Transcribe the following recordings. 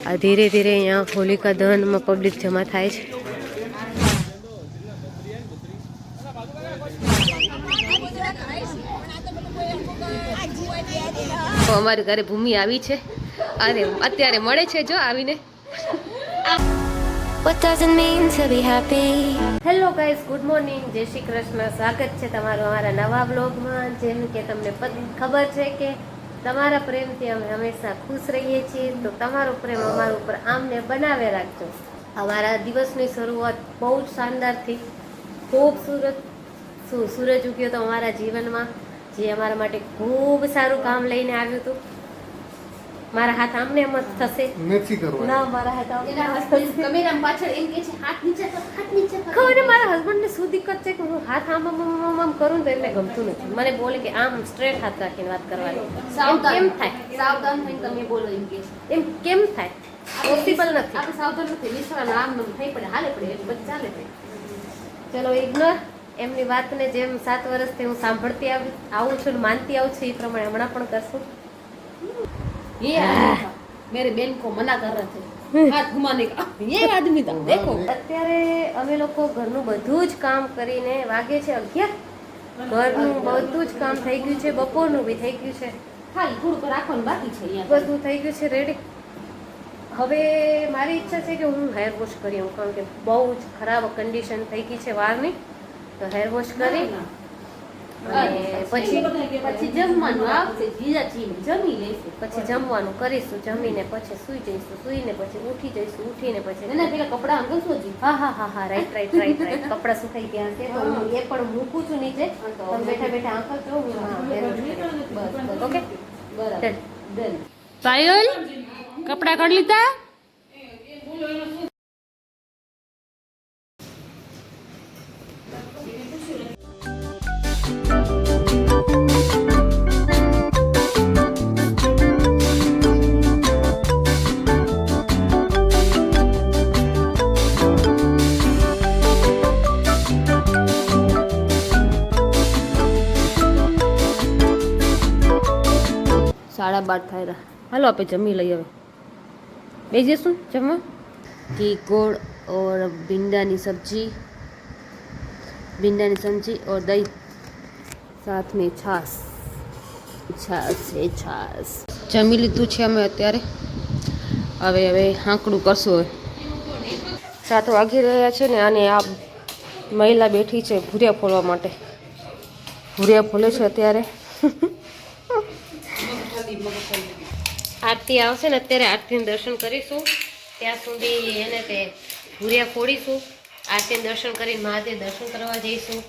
આ ધીરે ધીરે અહીંયા હોલિકા દહનમાં પબ્લિક જમા થાય છે. તો અમારી ઘરે ભૂમિ આવી છે અરે અત્યારે મળે છે જો આવીને? હેલો ગાઈઝ ગુડ મોર્નિંગ જય શ્રી કૃષ્ણ. સ્વાગત છે તમારું અમારા નવા બ્લોગમાં જેમ કે તમને ખબર છે કે તમારા પ્રેમથી અમે હંમેશા ખુશ રહીએ છીએ. તો તમારો પ્રેમ અમારા ઉપર આમને બનાવે રાખજો. અમારા દિવસની શરૂઆત બહુ જ શાનદારથી ખૂબસૂરત સૂરજ ઉગ્યો તો અમારા જીવનમાં જે અમારા માટે ખૂબ સારું કામ લઈને આવ્યું હતું. મારા હાથ આમને એમ જ થશે. નથી કરવા ના મારા હાથ. કેમેરા પાછળ એમ કે છે હાથ નીચે કર હાથ નીચે કર ખબર છે મારા હસબન્ડને શું દિક્કત છે કે હું હાથ આમ આમ આમ કરું તો એટલે ગમતું નથી. મને બોલે કે આમ સ્ટ્રેટ હાથ રાખીને વાત કરવાની. સાવધાન કેમ થાય? સાવધાન થઈને તમે બોલો એમ કેમ થાય? પોસિબલ નથી. આપણે સાવધાન નથી. વિશ્વાસ આમ થઈ પડે હાલે પડે એટલે બધું ચાલે પડે. ચલો ઇગ્નોર એમની વાતને જેમ સાત વર્ષથી હું સાંભળતી આવું છું માનતી આવું છું એ પ્રમાણે હમણાં પણ કરશું. યા मेरे बहन को मना कर रहे थे हाथ घुमाने का ये आदमी था देखो અત્યારે અમે લોકો ઘરનું બધું જ કામ કરીને વાગે છે અગિયાર ઘરનું બધું જ કામ થઈ ગયું છે બપોરનું બી થઈ ગયું છે ખાલી થોડુંક રાખવાનું બાકી છે અહીંયા બધું થઈ ગયું છે રેડી હવે મારી ઈચ્છા છે કે હું હેર વોશ કરી આવું કારણ કે બહુ જ ખરાબ કન્ડિશન થઈ ગઈ છે વાળની તો હેર વોશ કરી અને પછી પછી જમવાનું આવશે જીજાજી જમી લઈશું પછી જમવાનું કરીશું જમીને પછી સુઈ જઈશું સુઈને પછી ઉઠી જઈશું ઉઠીને પછી એના પેલા કપડા અંગલશો જી હા હા હા હા રાઈટ રાઈટ રાઈટ રાઈટ કપડાં સુકાઈ ગયા છે તો હું એ પણ મૂકું છું નીચે. તમે બેઠા બેઠા આંખો જો હું બસ ઓકે? બરાબર. ડન પાયલ કપડાં કાઢ લીધા? સાડા બાર થાય હાલો આપણે જમી લઈએ હવે. બે જઈશું જમવા? ઘી ઓર ભીંડાની સબ્જી. ભીંડાની સબ્જી ઓર દહીં. સાથ મેં છાસ. છાસ છે છાસ. જમી લીધું છે અમે અત્યારે. હવે હવે હાંકડું કરશું હવે. સાત વાગી રહ્યા છે ને અને આ મહિલા બેઠી છે ભૂરિયા ફોલવા માટે. ભૂરિયા ફોલે છે અત્યારે. આરતી આવશે ને અત્યારે આરતીનું દર્શન કરીશું. ત્યાં સુધી એને તે ભૂરિયા ફોડીશું. આરતીનું દર્શન કરીને મહાદેવ દર્શન કરવા જઈશું.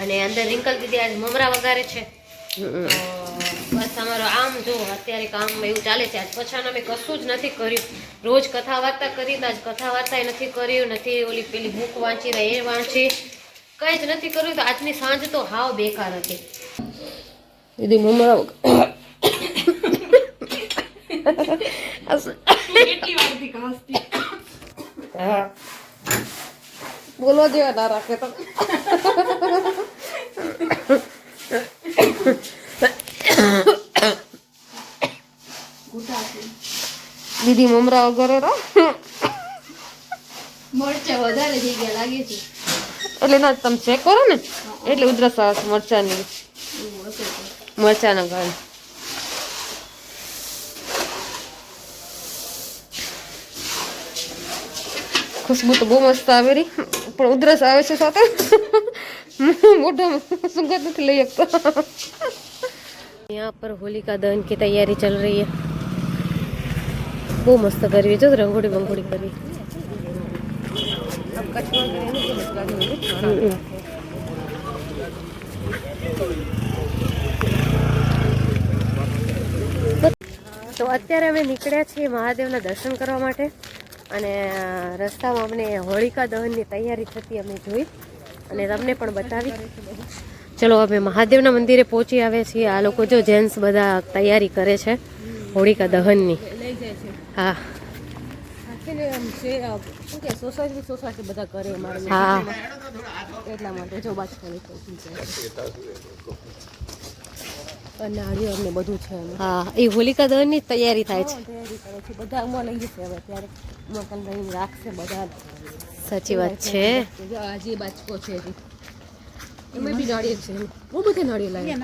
અને અંદર રિંકલ દીદી આજ મમરા વગારે છે. બસ અમારો આમ જો અત્યારે કામ એવું ચાલે છે. આજ પછાણ અમે કશું જ નથી કર્યું. રોજ કથા વાર્તા કરી આજ કથા વાર્તા નથી કર્યું નથી ઓલી પેલી બુક વાંચી રહી એ વાંચી. કંઈ જ નથી કર્યું તો આજની સાંજ તો હાવ બેકાર હતી. દીદી મમરા બોલો જેવા ના રાખે તો દીદી મમરા વગર રહો મરચા વધારે થઈ ગયા લાગે છે એટલે ના તમે ચેક કરો ને એટલે ઉધરસ આવે છે મરચાની મરચાના કારણે ખુશ્બુ તો બહુ મસ્ત આવે રહી પણ ઉધરસ આવે છે સાથે મોઢામાં સુગંધ નથી લઈ શકતો यहाँ पर होलिका दहन की तैयारी चल रही है બહુ મસ્ત કરવી જો, રંગોળી બંગોળી કરી તો અત્યારે અમે નીકળ્યા છીએ મહાદેવના દર્શન કરવા માટે અને રસ્તામાં અમને હોળિકા દહનની તૈયારી થતી અમે જોઈ અને તમને પણ બતાવી. ચલો, અમે મહાદેવના મંદિરે પહોંચી આવ્યા છીએ. આ લોકો જો જેન્ટ્સ બધા તૈયારી કરે છે હોળિકા દહનની. હા. સોસાયટી સોસાયટી બધા કરે હા. એટલા માટે જો બાજુ નાળિયેર ને બધું છે હા એ હોલિકા તૈયારી થાય છે. તૈયારી કરે છે. બધા લઈ જશે હવે ત્યારે. પણ લઈને રાખશે બધા. સાચી વાત છે. આજે બાચકો છે એમાં બી નાળિયેર છે બહુ બધા નાળિયેર લાગે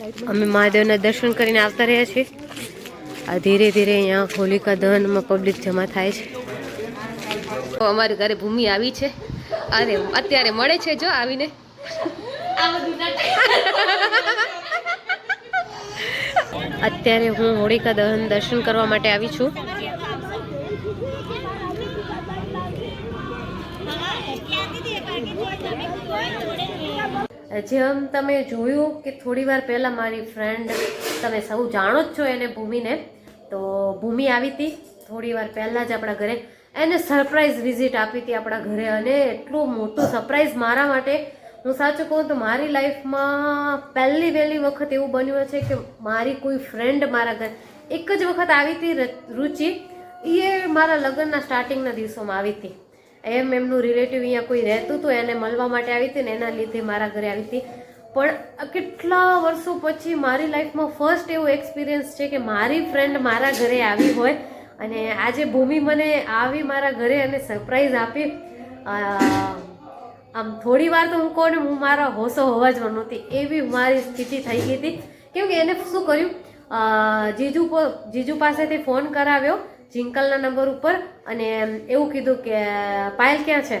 અમે મહાદેવના દર્શન કરીને આવતા રહ્યા છીએ. આ ધીરે ધીરે અહીંયા હોલિકા દહનમાં પબ્લિક જમા થાય છે. અમારી ઘરે ભૂમિ આવી છે. અને અત્યારે મળે છે જો આવીને. અત્યારે હું હોળિકા દહન દર્શન કરવા માટે આવી છું. જેમ તમે જોયું કે થોડી વાર પહેલાં મારી ફ્રેન્ડ તમે સૌ જાણો જ છો એને ભૂમિને, તો ભૂમિ આવી હતી થોડી વાર પહેલાં જ આપણા ઘરે. એને સરપ્રાઈઝ વિઝિટ આપી હતી આપણા ઘરે અને એટલું મોટું સરપ્રાઈઝ મારા માટે. હું સાચું કહું તો મારી લાઈફમાં પહેલી વહેલી વખત એવું બન્યું છે કે મારી કોઈ ફ્રેન્ડ મારા ઘરે, એક જ વખત આવી હતી રુચિ. એ મારા લગ્નના સ્ટાર્ટિંગના દિવસોમાં આવી હતી. એમ એમનું રિલેટિવ અહીંયા કોઈ રહેતું હતું એને મળવા માટે આવી હતી ને એના લીધે મારા ઘરે આવી હતી. પણ કેટલા વર્ષો પછી મારી લાઈફમાં ફર્સ્ટ એવો એક્સપિરિયન્સ છે કે મારી ફ્રેન્ડ મારા ઘરે આવી હોય અને આજે ભૂમિ મને આવી મારા ઘરે અને સરપ્રાઈઝ આપી. આમ થોડી વાર તો હું કહું ને હું મારા હોશો હોવાજમાં નહોતી. એવી મારી સ્થિતિ થઈ ગઈ હતી. કેમ કે એને શું કર્યું? જીજુ જીજુ પાસેથી ફોન કરાવ્યો જિંકલના નંબર ઉપર અને એવું કીધું કે, પાયલ ક્યાં છે?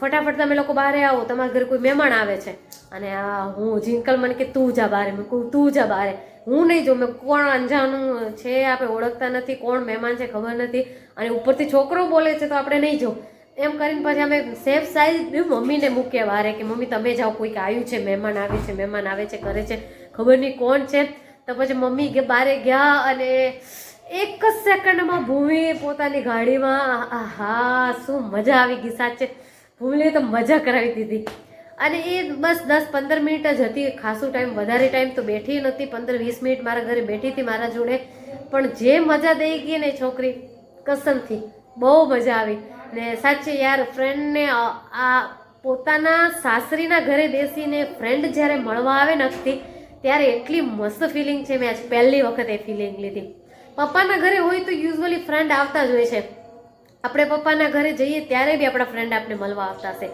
ફટાફટ તમે લોકો બહાર આવો, તમારા ઘરે કોઈ મહેમાન આવે છે. અને હું જિંકલ. મને કે, તું જા બહાર. મેં કહું, તું જા બારે હું નહીં જો મેં કોણ અંજાનું છે, આપણે ઓળખતા નથી, કોણ મહેમાન છે, ખબર નથી. અને ઉપરથી છોકરો બોલે છે, તો આપણે નહીં જો એમ કરીને પછી અમે સેફ સાઈઝ મમ્મીને મૂકીએ વારે કે, મમ્મી, તમે જાઓ, કોઈક આવ્યું છે, મહેમાન આવે છે, મહેમાન આવે છે, કરે છે, ખબર નહીં કોણ છે. તો પછી મમ્મી બારે ગયા અને એક જ સેકન્ડમાં ભૂમિ પોતાની ગાડીમાં, આહા, શું મજા આવી ગઈ, સાચે. ભૂમિએ તો મજા કરાવી દીધી. અને એ બસ દસ પંદર મિનિટ જ હતી, ખાસું ટાઈમ વધારે ટાઈમ તો બેઠી નહોતી, પંદર વીસ મિનિટ મારા ઘરે બેઠી હતી મારા જોડે. પણ જે મજા દઈ ગઈ ને છોકરી કસમથી બહુ મજા આવી. ને સાચે યાર ફ્રેન્ડને આ પોતાના સાસરીના ઘરે બેસીને ફ્રેન્ડ જ્યારે મળવા આવે નથી ત્યારે એટલી મસ્ત ફિલિંગ છે મેં આજ પહેલી વખત એ ફિલિંગ લીધી. પપ્પાના ઘરે હોય તો યુઝવલી ફ્રેન્ડ આવતા જ હોય છે. આપણે પપ્પાના ઘરે જઈએ ત્યારે બી આપણા ફ્રેન્ડ આપણે મળવા આવતા હશે.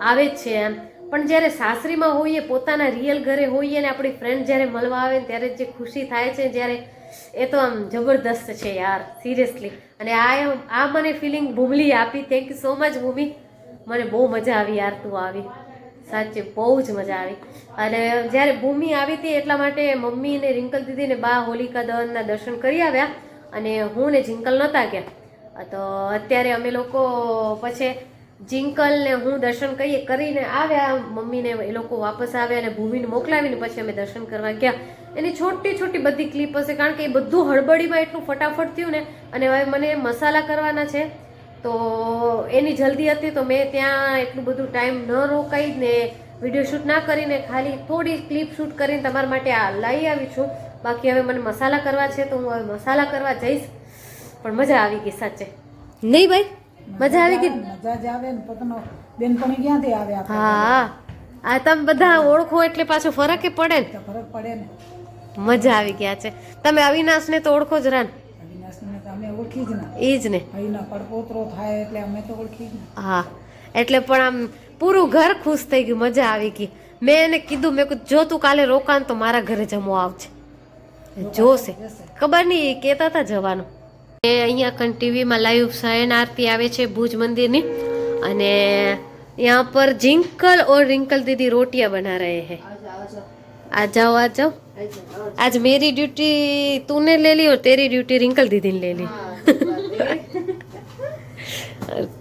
આવે જ છે એમ. પણ જ્યારે સાસરીમાં હોઈએ, પોતાના રિયલ ઘરે હોઈએ ને આપણી ફ્રેન્ડ જ્યારે મળવા આવે ત્યારે જે ખુશી થાય છે જ્યારે એ તો આમ જબરદસ્ત છે યાર સિરિયસલી અને આ આ મને ફિલિંગ ભૂમલી આપી. Thank you so much Bhumi મને બહુ મજા આવી યાર તું આવી. સાચે બહુ જ મજા આવી. અને જ્યારે ભૂમિ આવી હતી એટલા માટે મમ્મી ને રિંકલ દીદી ને બા હોલિકા દહનના દર્શન કરી આવ્યા અને હું ને જિંકલ નહોતા ગયા. તો અત્યારે અમે લોકો પછી જિંકલ ને હું દર્શન કરીએ કરીને આવ્યા. મમ્મીને એ લોકો વાપસ આવ્યા અને ભૂમિને મોકલાવીને પછી અમે દર્શન કરવા ગયા. એની છોટી છોટી બધી ક્લિપ હશે કારણ કે એ બધું હળબડીમાં એટલું ફટાફટ થયું ને અને હવે મને મસાલા કરવાના છે. તો એની જલ્દી હતી તો મેં ત્યાં એટલું બધું ટાઈમ ન રોકાઈ ને વીડિયો શૂટ ના કરીને ખાલી થોડી ક્લિપ શૂટ કરીને તમારા માટે આ લઈ આવી છું. બાકી હવે મને મસાલા કરવા છે તો હું હવે મસાલા કરવા જઈશ. પણ મજા આવી ગઈ સાચે. નહીં ભાઈ? મજા આવી ગઈ? મજા જ આવે ને પોતાનો બેનપણી ક્યાંથી આવે હા. આ તમે બધા ઓળખો એટલે પાછો ફરક પડે ને. ફરક પડે ને. મજા આવી ગયા છે. તમે અવિનાશને તો ઓળખો જ રાન. અવિનાશને તો અમે ઓળખી જ ના એ જ ને અહીંનો પડપોતરો થાય એટલે અમે તો ઓળખી જ ના હા એટલે પણ આમ પૂરું ઘર ખુશ થઈ ગયું મજા આવી ગઈ મેં એને કીધું મેં કીધું જો તું કાલે રોકાણ તો મારા ઘરે જમવા આવજે જોશે ખબર નહીં એ કહેતા હતા જવાનું એ અહીંયા કન ટીવીમાં લાઈવ શયન આરતી આવે છે ભુજ મંદિરની અને यहाँ पर जिंकल और रिंकल दीदी रोटियां बना रहे हैं આ જાઓ આ જાઓ. આજ મેરી ડ્યુટી તું ને લે લી તેરી ડ્યુટી રિંકલ દીદી ને લે.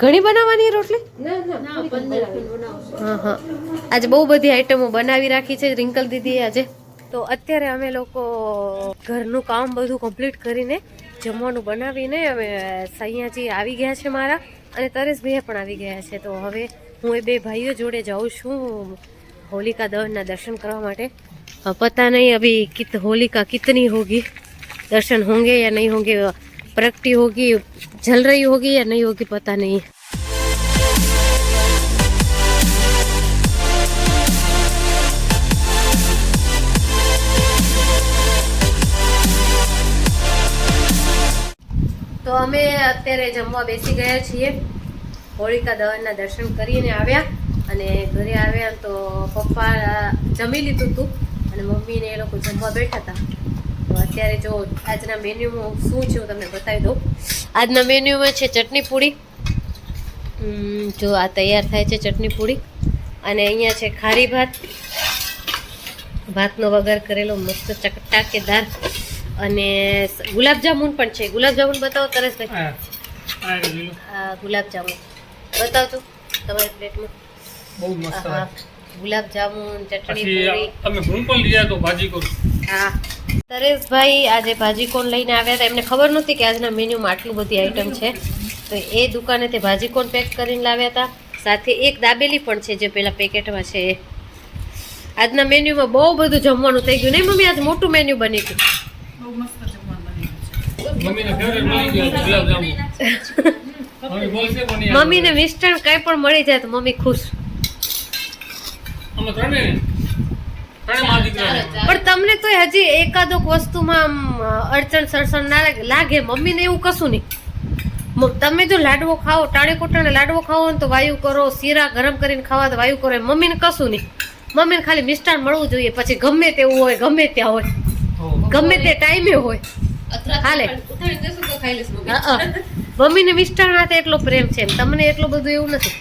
ઘણી બનાવવાની રોટલી? હા હા. આજે બહુ બધી આઈટમો બનાવી રાખી છે રિંકલ દીદી આજે. તો અત્યારે અમે લોકો ઘરનું કામ બધું કમ્પ્લીટ કરીને જમવાનું બનાવીને અમે સૈયાજી આવી ગયા છે મારા અને તરેશભાઈ પણ આવી ગયા છે. તો હવે હું એ બે ભાઈઓ જોડે જાઉં છું હોલિકા દહનના દર્શન કરવા માટે. पता नहीं अभी कित होली का कितनी होगी? दर्शन होंगे या नहीं होंगे? प्रगति होगी, जल रही होगी या नहीं होगी, पता नहीं। તો અમે અત્યારે જમવા બેસી ગયા છીએ. હોળિકા દહનના દર્શન કરીને આવ્યા અને ઘરે આવ્યા તો પપ્પા જમી લીધું હતું અને મમ્મી ને એ લોકો જમવા બેઠા હતા. તો અત્યારે જો આજના મેન્યુમાં શું છે હું તમને બતાવી દઉં. આજના મેન્યુમાં છે ચટણી પૂરી. જો આ તૈયાર થાય છે ચટણી પૂરી. અને અહીંયા છે ખારી ભાત. ભાતનો વઘાર કરેલો મસ્ત ચકટાકેદાર. અને ગુલાબજામુન પણ છે. ગુલાબજામુન બતાવો તરસભાઈ આ ગુલાબજામુન. બતાવજો તમારી પ્લેટમાં. બહુ મસ્ત આહા. ગુલાબજામુન ચટણી તમે ઘૂમ પણ લીધા તો ભાજી કોણ? હા. તરેશભાઈ આજે ભાજી કોણ લઈને આવ્યા હતા? એમને ખબર નહોતી કે આજના મેન્યુમાં આટલું બધી આઈટમ છે. તો એ દુકાને તે ભાજી કોણ પેક કરીને લાવ્યા હતા? સાથે એક દાબેલી પણ છે જે પેલા પેકેટમાં છે. એ આજના મેન્યુમાં બહુ બધું જમવાનું થઈ ગયું નહીં મમ્મી આજ મોટું મેન્યુ બની ગયું. મમ્મીને મિષ્ટાન કાંઈ પણ મળી જાય તો મમ્મી ખુશ. અમે. પણ તમને તો હજી એકાદોક વસ્તુમાં આમ અડચણ સરસણ ના લાગે- લાગે. મમ્મીને એવું કશું નહીં. તમે જો લાડવો ખાઓ ટાણે કોટાણે લાડવો ખાવો ને તો વાયુ કરો શીરા ગરમ કરીને ખાવા તો વાયુ કરો. મમ્મીને કશું નહીં. મમ્મીને ખાલી મિષ્ટાન મળવું જોઈએ. પછી ગમે તેવું હોય ગમે ત્યાં હોય. ગમે તે ટાઈમે હોય. હાલે. મમ્મીને મિષ્ટાન હાથે એટલો પ્રેમ છે એમ. તમને એટલું બધું એવું નથી?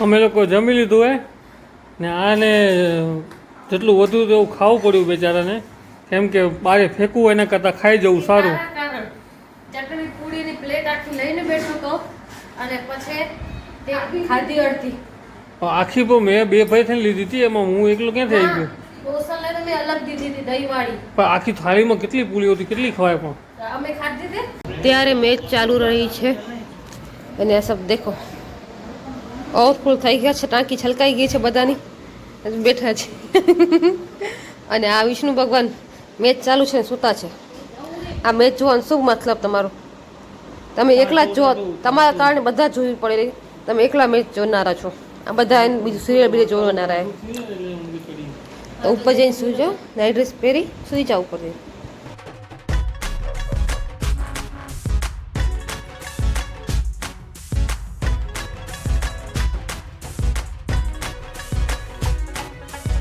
અમે લોકો જમી લીધું હે. ને આને જેટલું વધુ તેવું ખાવું પડ્યું બેચારાને. કેમ કે બારે ફેંકવું એના કરતાં ખાઈ જવું સારું. ચટણી પૂરીની પ્લેટ આખી લઈને બેઠો તો અને પછી ખાધી અડધી. પણ આખી બહુ મેં બે ભાઈ થઈને લીધી હતી એમાં હું એકલો ક્યાં થઈ ગયો? આખી થાળીમાં કેટલી પૂરી હતી કેટલી ખવાય પણ? અમે ત્યારે મેચ ચાલુ રહી છે. અને આ સબ દેખો. ઓવરફુલ થઈ ગયા છે ટાંકી છલકાઈ ગઈ છે બધાની બેઠા છે અને આ વિષ્ણુ ભગવાન મેચ ચાલુ છે સૂતા છે. આ મેચ જોવાનો શું મતલબ તમારો? તમે એકલા જ જો, તમારા કારણે બધા જોવી પડે તમે એકલા મેચ જોનારા છો. આ બધા એને બીજું સિરિયલ બીજું જોવાના રહે તો ઉપર જઈને સુઈ જાઓ. નાઇટ ડ્રેસ પહેરી, સુઈ જાઓ ઉપર જઈને.